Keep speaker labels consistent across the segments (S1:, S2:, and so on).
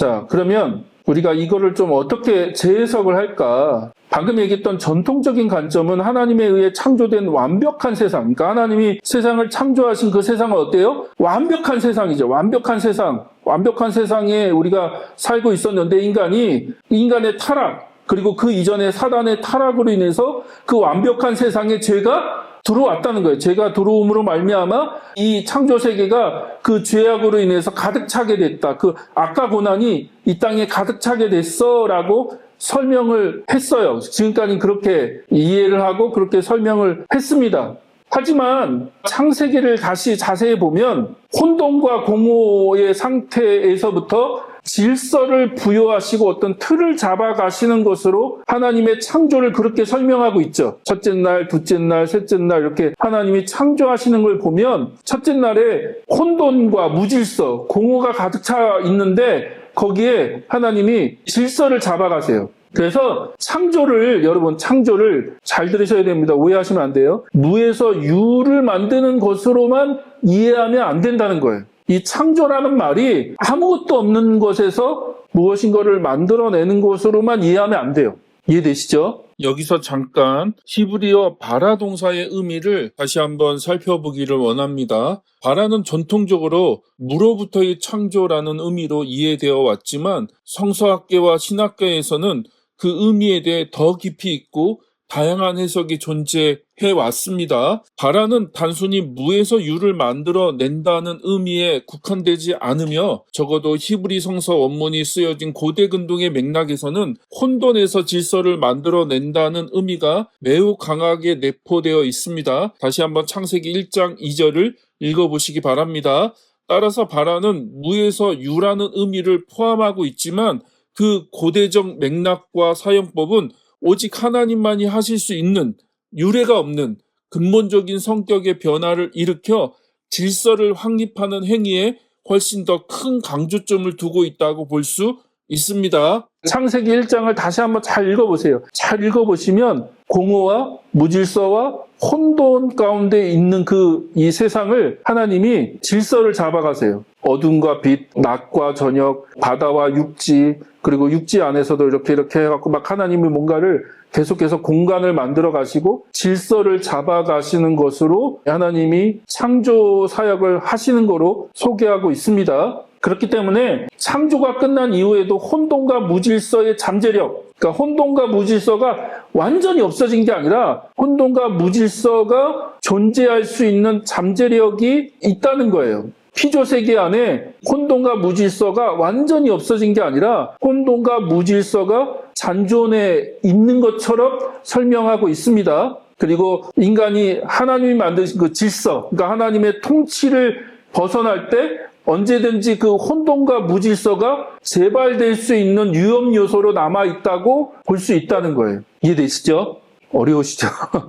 S1: 자, 그러면 우리가 이거를 좀 어떻게 재해석을 할까? 방금 얘기했던 전통적인 관점은 하나님에 의해 창조된 완벽한 세상. 그러니까 하나님이 세상을 창조하신 그 세상은 어때요? 완벽한 세상이죠. 완벽한 세상. 완벽한 세상에 우리가 살고 있었는데 인간이 인간의 타락, 그리고 그 이전에 사단의 타락으로 인해서 그 완벽한 세상에 죄가 들어왔다는 거예요. 죄가 들어옴으로 말미암아 이 창조 세계가 그 죄악으로 인해서 가득 차게 됐다. 그 악과 고난이 이 땅에 가득 차게 됐어라고 설명을 했어요. 지금까지 그렇게 이해를 하고 그렇게 설명을 했습니다. 하지만 창세기를 다시 자세히 보면 혼돈과 공허의 상태에서부터 질서를 부여하시고 어떤 틀을 잡아가시는 것으로 하나님의 창조를 그렇게 설명하고 있죠. 첫째 날, 둘째 날, 셋째 날 이렇게 하나님이 창조하시는 걸 보면 첫째 날에 혼돈과 무질서, 공허가 가득 차 있는데 거기에 하나님이 질서를 잡아가세요. 그래서 창조를 여러분 창조를 잘 들으셔야 됩니다. 오해하시면 안 돼요. 무에서 유를 만드는 것으로만 이해하면 안 된다는 거예요. 이 창조라는 말이 아무것도 없는 것에서 무엇인가를 만들어내는 것으로만 이해하면 안 돼요. 이해되시죠? 여기서 잠깐 히브리어 바라 동사의 의미를 다시 한번 살펴보기를 원합니다. 바라는 전통적으로 무로부터의 창조라는 의미로 이해되어 왔지만 성서학계와 신학계에서는 그 의미에 대해 더 깊이 있고 다양한 해석이 존재해 왔습니다. 바라는 단순히 무에서 유를 만들어 낸다는 의미에 국한되지 않으며 적어도 히브리 성서 원문이 쓰여진 고대 근동의 맥락에서는 혼돈에서 질서를 만들어 낸다는 의미가 매우 강하게 내포되어 있습니다. 다시 한번 창세기 1장 2절을 읽어보시기 바랍니다. 따라서 바라는 무에서 유라는 의미를 포함하고 있지만 그 고대적 맥락과 사용법은 오직 하나님만이 하실 수 있는 유례가 없는 근본적인 성격의 변화를 일으켜 질서를 확립하는 행위에 훨씬 더 큰 강조점을 두고 있다고 볼 수 있습니다. 창세기 1장을 다시 한번 잘 읽어보세요. 잘 읽어보시면 공허와 무질서와 혼돈 가운데 있는 그 이 세상을 하나님이 질서를 잡아가세요. 어둠과 빛, 낮과 저녁, 바다와 육지, 그리고 육지 안에서도 이렇게 이렇게 해갖고 막 하나님이 뭔가를 계속해서 공간을 만들어 가시고 질서를 잡아 가시는 것으로 하나님이 창조 사역을 하시는 거로 소개하고 있습니다. 그렇기 때문에 창조가 끝난 이후에도 혼돈과 무질서의 잠재력, 그러니까 혼돈과 무질서가 완전히 없어진 게 아니라 혼돈과 무질서가 존재할 수 있는 잠재력이 있다는 거예요. 피조 세계 안에 혼돈과 무질서가 완전히 없어진 게 아니라 혼돈과 무질서가 잔존해 있는 것처럼 설명하고 있습니다. 그리고 인간이 하나님이 만드신 그 질서, 그러니까 하나님의 통치를 벗어날 때 언제든지 그 혼돈과 무질서가 재발될 수 있는 위험 요소로 남아 있다고 볼 수 있다는 거예요. 이해되시죠? 어려우시죠?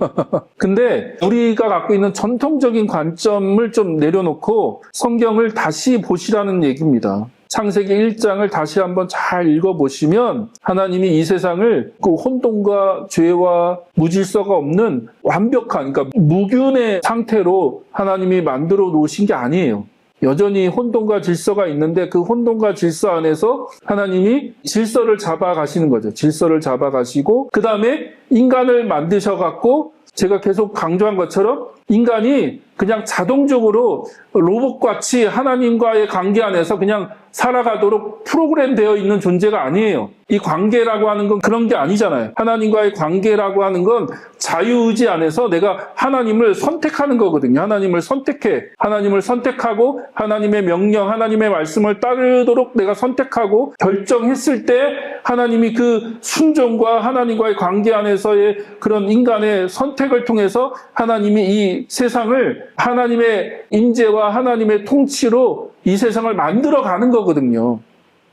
S1: 근데 우리가 갖고 있는 전통적인 관점을 좀 내려놓고 성경을 다시 보시라는 얘기입니다. 창세기 1장을 다시 한번 잘 읽어보시면 하나님이 이 세상을 그 혼돈과 죄와 무질서가 없는 완벽한, 그러니까 무균의 상태로 하나님이 만들어 놓으신 게 아니에요. 여전히 혼돈과 질서가 있는데 그 혼돈과 질서 안에서 하나님이 질서를 잡아 가시는 거죠. 질서를 잡아 가시고 그 다음에 인간을 만드셔 갖고 제가 계속 강조한 것처럼 인간이 그냥 자동적으로 로봇같이 하나님과의 관계 안에서 그냥 살아가도록 프로그램 되어 있는 존재가 아니에요. 이 관계라고 하는 건 그런 게 아니잖아요. 하나님과의 관계라고 하는 건 자유의지 안에서 내가 하나님을 선택하는 거거든요. 하나님을 선택해. 하나님을 선택하고 하나님의 명령, 하나님의 말씀을 따르도록 내가 선택하고 결정했을 때 하나님이 그 순종과 하나님과의 관계 안에서의 그런 인간의 선택을 통해서 하나님이 이 세상을 하나님의 임재와 하나님의 통치로 이 세상을 만들어 가는 거거든요.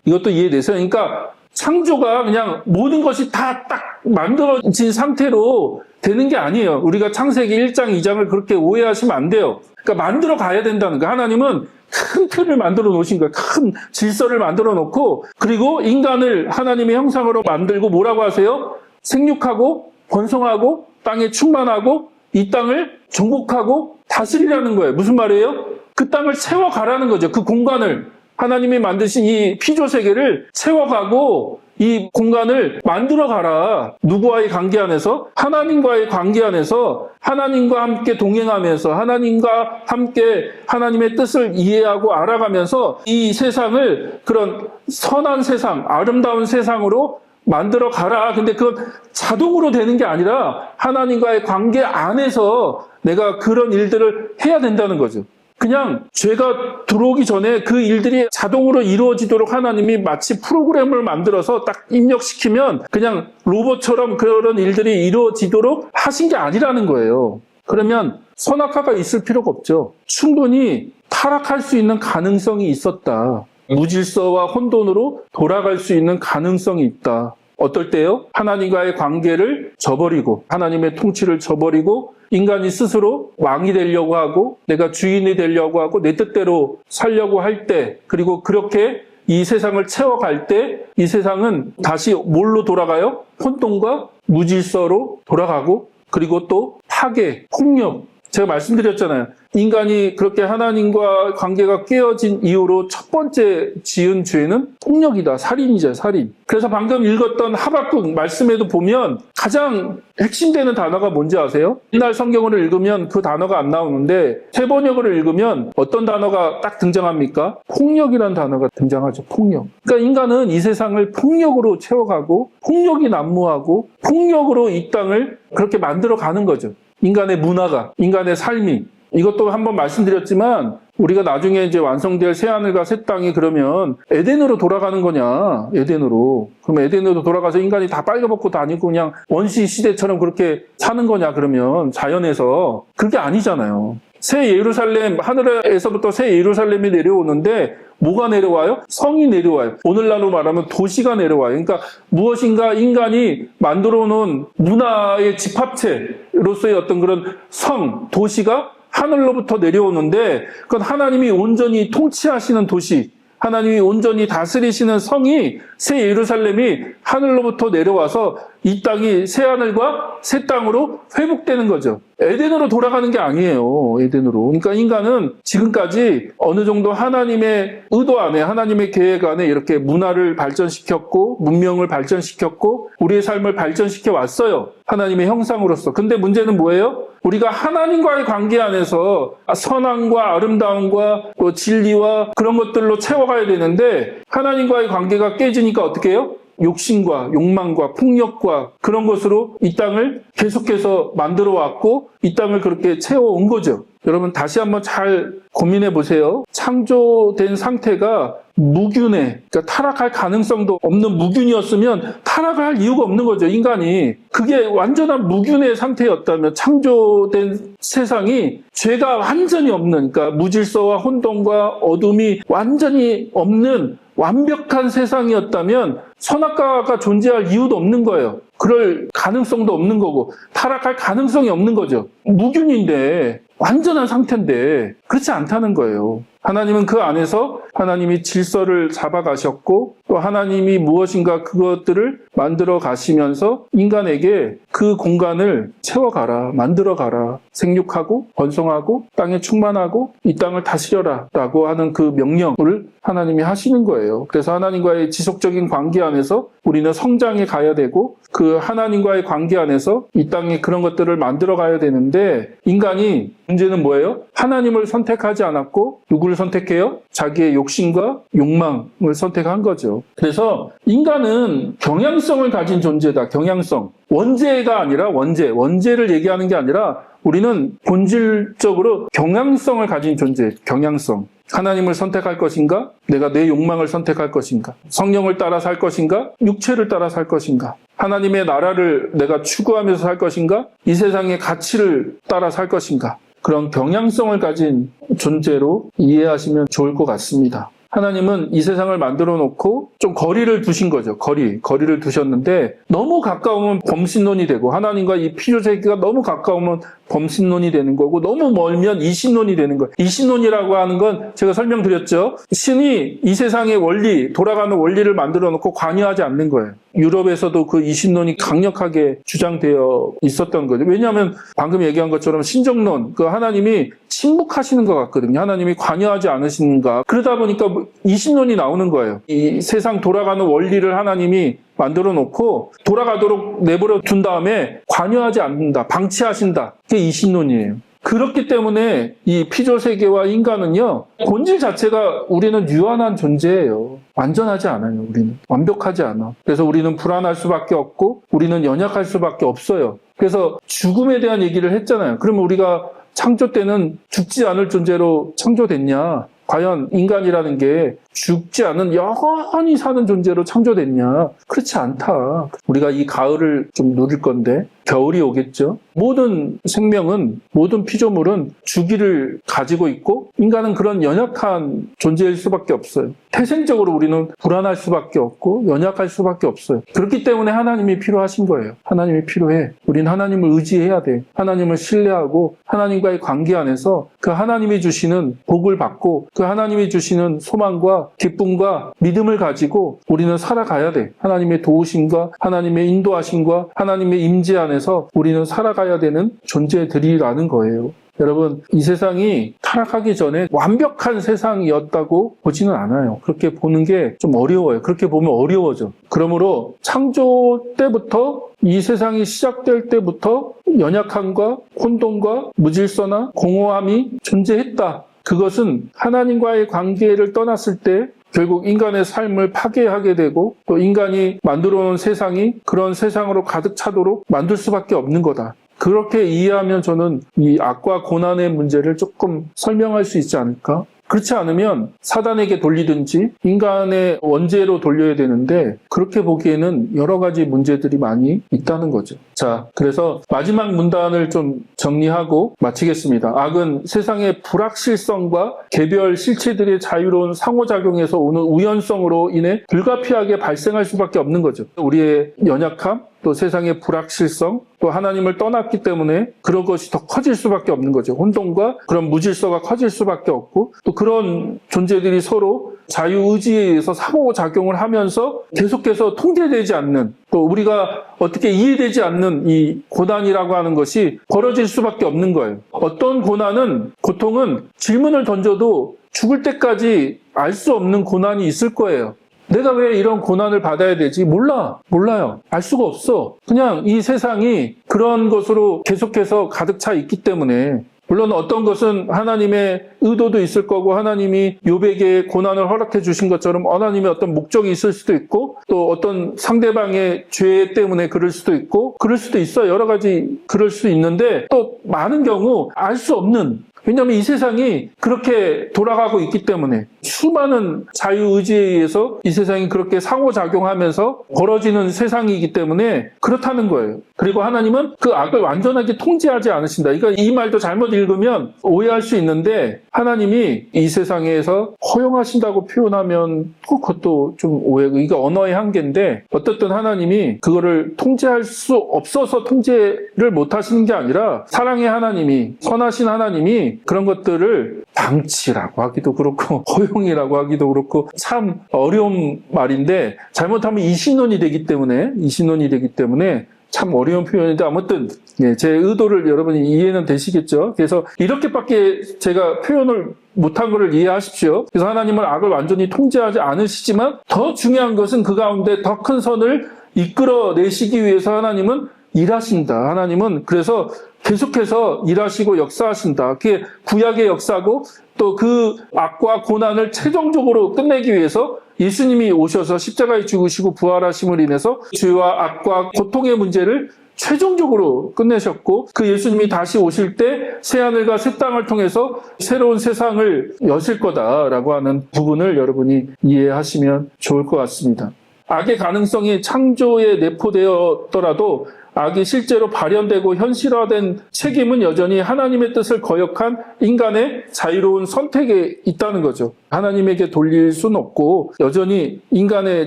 S1: 이것도 이해되세요? 그러니까 창조가 그냥 모든 것이 다 딱 만들어진 상태로 되는 게 아니에요. 우리가 창세기 1장, 2장을 그렇게 오해하시면 안 돼요. 그러니까 만들어 가야 된다는 거예요. 하나님은 큰 틀을 만들어 놓으신 거예요. 큰 질서를 만들어 놓고 그리고 인간을 하나님의 형상으로 만들고 뭐라고 하세요? 생육하고 번성하고 땅에 충만하고 이 땅을 정복하고 다스리라는 거예요. 무슨 말이에요? 그 땅을 채워가라는 거죠. 그 공간을. 하나님이 만드신 이 피조 세계를 채워가고 이 공간을 만들어 가라. 누구와의 관계 안에서? 하나님과의 관계 안에서 하나님과 함께 동행하면서 하나님과 함께 하나님의 뜻을 이해하고 알아가면서 이 세상을 그런 선한 세상, 아름다운 세상으로 만들어 가라. 근데 그건 자동으로 되는 게 아니라 하나님과의 관계 안에서 내가 그런 일들을 해야 된다는 거죠. 그냥 죄가 들어오기 전에 그 일들이 자동으로 이루어지도록 하나님이 마치 프로그램을 만들어서 딱 입력시키면 그냥 로봇처럼 그런 일들이 이루어지도록 하신 게 아니라는 거예요. 그러면 선악화가 있을 필요가 없죠. 충분히 타락할 수 있는 가능성이 있었다. 무질서와 혼돈으로 돌아갈 수 있는 가능성이 있다. 어떨 때요? 하나님과의 관계를 저버리고 하나님의 통치를 저버리고 인간이 스스로 왕이 되려고 하고 내가 주인이 되려고 하고 내 뜻대로 살려고 할 때 그리고 그렇게 이 세상을 채워갈 때 이 세상은 다시 뭘로 돌아가요? 혼돈과 무질서로 돌아가고 그리고 또 파괴, 폭력. 제가 말씀드렸잖아요. 인간이 그렇게 하나님과 관계가 깨어진 이후로 첫 번째 지은 죄는 폭력이다. 살인이죠, 살인. 그래서 방금 읽었던 하박국 말씀에도 보면 가장 핵심되는 단어가 뭔지 아세요? 옛날 성경을 읽으면 그 단어가 안 나오는데 세번역을 읽으면 어떤 단어가 딱 등장합니까? 폭력이라는 단어가 등장하죠. 폭력. 그러니까 인간은 이 세상을 폭력으로 채워가고 폭력이 난무하고 폭력으로 이 땅을 그렇게 만들어 가는 거죠. 인간의 문화가, 인간의 삶이. 이것도 한번 말씀드렸지만 우리가 나중에 이제 완성될 새 하늘과 새 땅이 그러면 에덴으로 돌아가는 거냐? 에덴으로. 그럼 에덴으로 돌아가서 인간이 다 빨려먹고 다니고 그냥 원시 시대처럼 그렇게 사는 거냐? 그러면 자연에서 그게 아니잖아요. 새 예루살렘 하늘에서부터 새 예루살렘이 내려오는데 뭐가 내려와요? 성이 내려와요. 오늘날로 말하면 도시가 내려와요. 그러니까 무엇인가 인간이 만들어 놓은 문화의 집합체로서의 어떤 그런 성, 도시가 하늘로부터 내려오는데 그건 하나님이 온전히 통치하시는 도시, 하나님이 온전히 다스리시는 성이 새 예루살렘이 하늘로부터 내려와서 이 땅이 새 하늘과 새 땅으로 회복되는 거죠. 에덴으로 돌아가는 게 아니에요. 에덴으로. 그러니까 인간은 지금까지 어느 정도 하나님의 의도 안에 하나님의 계획 안에 이렇게 문화를 발전시켰고 문명을 발전시켰고 우리의 삶을 발전시켜 왔어요. 하나님의 형상으로서. 근데 문제는 뭐예요? 우리가 하나님과의 관계 안에서 선함과 아름다움과 또 진리와 그런 것들로 채워가야 되는데 하나님과의 관계가 깨지니까 어떻게 해요? 욕심과 욕망과 폭력과 그런 것으로 이 땅을 계속해서 만들어 왔고 이 땅을 그렇게 채워온 거죠. 여러분 다시 한번 잘 고민해 보세요. 창조된 상태가 무균해, 그러니까 타락할 가능성도 없는 무균이었으면 타락을 할 이유가 없는 거죠, 인간이. 그게 완전한 무균의 상태였다면 창조된 세상이 죄가 완전히 없는, 그러니까 무질서와 혼돈과 어둠이 완전히 없는 완벽한 세상이었다면 선악과가 존재할 이유도 없는 거예요. 그럴 가능성도 없는 거고 타락할 가능성이 없는 거죠. 무균인데 완전한 상태인데 그렇지 않다는 거예요. 하나님은 그 안에서 하나님이 질서를 잡아가셨고 또 하나님이 무엇인가 그것들을 만들어 가시면서 인간에게 그 공간을 채워가라, 만들어 가라, 생육하고 번성하고 땅에 충만하고 이 땅을 다스려라 라고 하는 그 명령을 하나님이 하시는 거예요. 그래서 하나님과의 지속적인 관계 안에서 우리는 성장해 가야 되고 그 하나님과의 관계 안에서 이 땅에 그런 것들을 만들어 가야 되는데 인간이 문제는 뭐예요? 하나님을 선택하지 않았고 누구를 선택해요? 자기의 욕심과 욕망을 선택한 거죠. 그래서 인간은 경향성을 가진 존재다. 경향성. 원죄가 아니라 원죄. 원죄를 얘기하는 게 아니라 우리는 본질적으로 경향성을 가진 존재. 경향성. 하나님을 선택할 것인가? 내가 내 욕망을 선택할 것인가? 성령을 따라 살 것인가? 육체를 따라 살 것인가? 하나님의 나라를 내가 추구하면서 살 것인가? 이 세상의 가치를 따라 살 것인가? 그런 경향성을 가진 존재로 이해하시면 좋을 것 같습니다. 하나님은 이 세상을 만들어 놓고 좀 거리를 두신 거죠. 거리, 거리를 두셨는데 너무 가까우면 범신론이 되고 하나님과 이 필요세계가 너무 가까우면 범신론이 되는 거고 너무 멀면 이신론이 되는 거예요. 이신론이라고 하는 건 제가 설명드렸죠. 신이 이 세상의 원리, 돌아가는 원리를 만들어 놓고 관여하지 않는 거예요. 유럽에서도 그 이신론이 강력하게 주장되어 있었던 거죠. 왜냐하면 방금 얘기한 것처럼 신정론, 그 하나님이 침묵하시는 것 같거든요. 하나님이 관여하지 않으시는가. 그러다 보니까 이신론이 나오는 거예요. 이 세상 돌아가는 원리를 하나님이 만들어 놓고 돌아가도록 내버려 둔 다음에 관여하지 않는다, 방치하신다. 그게 이신론이에요. 그렇기 때문에 이 피조 세계와 인간은요, 본질 자체가 우리는 유한한 존재예요. 완전하지 않아요, 우리는. 완벽하지 않아. 그래서 우리는 불안할 수밖에 없고, 우리는 연약할 수밖에 없어요. 그래서 죽음에 대한 얘기를 했잖아요. 그러면 우리가 창조 때는 죽지 않을 존재로 창조됐냐? 과연 인간이라는 게 죽지 않은 영원히 사는 존재로 창조됐냐? 그렇지 않다. 우리가 이 가을을 좀 누릴 건데 겨울이 오겠죠. 모든 생명은 모든 피조물은 주기를 가지고 있고 인간은 그런 연약한 존재일 수밖에 없어요. 태생적으로 우리는 불안할 수밖에 없고 연약할 수밖에 없어요. 그렇기 때문에 하나님이 필요하신 거예요. 하나님이 필요해. 우린 하나님을 의지해야 돼. 하나님을 신뢰하고 하나님과의 관계 안에서 그 하나님이 주시는 복을 받고 그 하나님이 주시는 소망과 기쁨과 믿음을 가지고 우리는 살아가야 돼. 하나님의 도우심과 하나님의 인도하심과 하나님의 임재 안에서 우리는 살아가야 되는 존재들이라는 거예요. 여러분, 이 세상이 타락하기 전에 완벽한 세상이었다고 보지는 않아요. 그렇게 보는 게 좀 어려워요. 그렇게 보면 어려워져. 그러므로 창조 때부터 이 세상이 시작될 때부터 연약함과 혼돈과 무질서나 공허함이 존재했다. 그것은 하나님과의 관계를 떠났을 때 결국 인간의 삶을 파괴하게 되고 또 인간이 만들어 놓은 세상이 그런 세상으로 가득 차도록 만들 수밖에 없는 거다. 그렇게 이해하면 저는 이 악과 고난의 문제를 조금 설명할 수 있지 않을까? 그렇지 않으면 사단에게 돌리든지 인간의 원죄로 돌려야 되는데 그렇게 보기에는 여러 가지 문제들이 많이 있다는 거죠. 자, 그래서 마지막 문단을 좀 정리하고 마치겠습니다. 악은 세상의 불확실성과 개별 실체들의 자유로운 상호작용에서 오는 우연성으로 인해 불가피하게 발생할 수밖에 없는 거죠. 우리의 연약함, 또 세상의 불확실성, 또 하나님을 떠났기 때문에 그런 것이 더 커질 수밖에 없는 거죠. 혼돈과 그런 무질서가 커질 수밖에 없고 또 그런 존재들이 서로 자유의지에 의해서 상호작용을 하면서 계속해서 통제되지 않는 또 우리가 어떻게 이해되지 않는 이 고난이라고 하는 것이 벌어질 수밖에 없는 거예요. 어떤 고난은 고통은 질문을 던져도 죽을 때까지 알 수 없는 고난이 있을 거예요. 내가 왜 이런 고난을 받아야 되지? 몰라. 몰라요. 알 수가 없어. 그냥 이 세상이 그런 것으로 계속해서 가득 차 있기 때문에 물론 어떤 것은 하나님의 의도도 있을 거고 하나님이 요백에 고난을 허락해 주신 것처럼 하나님의 어떤 목적이 있을 수도 있고 또 어떤 상대방의 죄 때문에 그럴 수도 있고 그럴 수도 있어 여러 가지 그럴 수 있는데 또 많은 경우 알 수 없는 왜냐하면 이 세상이 그렇게 돌아가고 있기 때문에 수많은 자유의지에 의해서 이 세상이 그렇게 상호작용하면서 벌어지는 세상이기 때문에 그렇다는 거예요. 그리고 하나님은 그 악을 완전하게 통제하지 않으신다. 그러니까 이 말도 잘못 읽으면 오해할 수 있는데 하나님이 이 세상에서 허용하신다고 표현하면 그것도 좀 오해고 이게 언어의 한계인데 어떻든 하나님이 그거를 통제할 수 없어서 통제를 못 하시는 게 아니라 사랑의 하나님이 선하신 하나님이 그런 것들을 방치라고 하기도 그렇고 허용이라고 하기도 그렇고 참 어려운 말인데 잘못하면 이신론이 되기 때문에 이신론이 되기 때문에 참 어려운 표현인데 아무튼 예, 제 의도를 여러분이 이해는 되시겠죠. 그래서 이렇게밖에 제가 표현을 못한 것을 이해하십시오. 그래서 하나님은 악을 완전히 통제하지 않으시지만 더 중요한 것은 그 가운데 더 큰 선을 이끌어내시기 위해서 하나님은 일하신다. 하나님은 그래서 계속해서 일하시고 역사하신다. 그게 구약의 역사고 또 그 악과 고난을 최종적으로 끝내기 위해서 예수님이 오셔서 십자가에 죽으시고 부활하심을 인해서 죄와 악과 고통의 문제를 최종적으로 끝내셨고 그 예수님이 다시 오실 때 새하늘과 새 땅을 통해서 새로운 세상을 여실 거다라고 하는 부분을 여러분이 이해하시면 좋을 것 같습니다. 악의 가능성이 창조에 내포되었더라도 악이 실제로 발현되고 현실화된 책임은 여전히 하나님의 뜻을 거역한 인간의 자유로운 선택에 있다는 거죠. 하나님에게 돌릴 수는 없고 여전히 인간의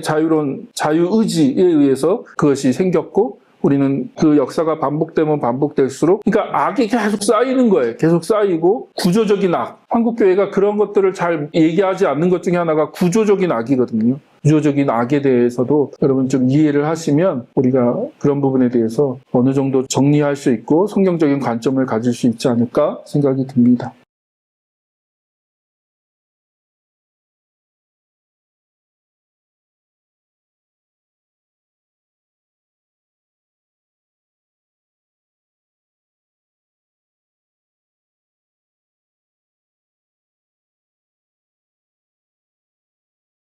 S1: 자유로운 자유의지에 의해서 그것이 생겼고 우리는 그 역사가 반복되면 반복될수록 그러니까 악이 계속 쌓이는 거예요. 계속 쌓이고 구조적인 악. 한국 교회가 그런 것들을 잘 얘기하지 않는 것 중에 하나가 구조적인 악이거든요. 구조적인 악에 대해서도 여러분 좀 이해를 하시면 우리가 그런 부분에 대해서 어느 정도 정리할 수 있고 성경적인 관점을 가질 수 있지 않을까 생각이 듭니다.